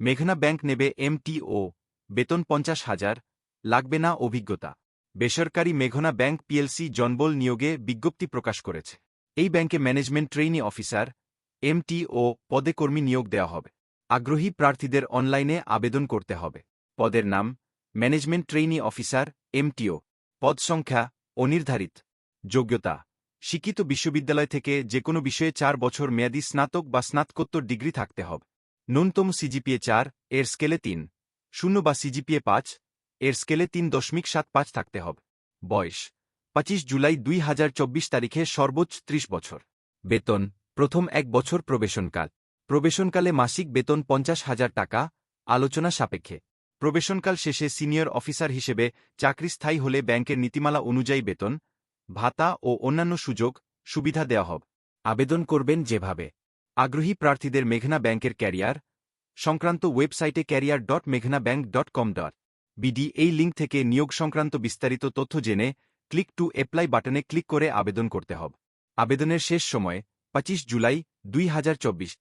মেঘনা ব্যাংক নেবে এমটিও। বেতন পঞ্চাশ হাজার। লাগবে না অভিজ্ঞতা। বেসরকারি মেঘনা ব্যাংক পিএলসি জনবল নিয়োগে বিজ্ঞপ্তি প্রকাশ করেছে। এই ব্যাংকে ম্যানেজমেন্ট ট্রেইনি অফিসার, এমটিও পদে কর্মী নিয়োগ দেওয়া হবে। আগ্রহী প্রার্থীদের অনলাইনে আবেদন করতে হবে। পদের নাম, ম্যানেজমেন্ট ট্রেইনি অফিসার, এমটিও। পদ সংখ্যা, অনির্ধারিত। যোগ্যতা, শিক্ষিত বিশ্ববিদ্যালয় থেকে যে কোনো বিষয়ে চার বছর মেয়াদী স্নাতক বা স্নাতকোত্তর ডিগ্রি থাকতে হবে। ন্যূনতম সিজিপিএ চার, এর স্কেলে তিন। শূন্য বা সিজিপিএ পাঁচ, এর স্কেলে তিন দশমিক সাত পাঁচ থাকতে হবে। বয়স, পঁচিশ জুলাই দুই হাজার চব্বিশ তারিখে সর্বোচ্চ ত্রিশ বছর। বেতন, প্রথম এক বছর প্রবেশনকাল। প্রবেশনকালে মাসিক বেতন পঞ্চাশ হাজার টাকা, আলোচনা সাপেক্ষে। প্রবেশনকাল শেষে সিনিয়র অফিসার হিসেবে চাকরি স্থায়ী হলে ব্যাংকের নীতিমালা অনুযায়ী বেতন, ভাতা ও অন্যান্য সুযোগ, সুবিধা দেওয়া হবে। আবেদন করবেন যেভাবে। আগ্রহী প্রার্থীদের মেঘনা ব্যাংকের ক্যারিয়ার, সংক্রান্ত ওয়েবসাইটে ক্যারিয়ার ডট মেঘনা bank dot com dot. BD, এই লিঙ্ক থেকে নিয়োগ সংক্রান্ত বিস্তারিত তথ্য জেনে ক্লিক টু অ্যাপ্লাই বাটনে ক্লিক করে আবেদন করতে হবে। আবেদনের শেষ সময়, পঁচিশ জুলাই, দুই হাজার চব্বিশ।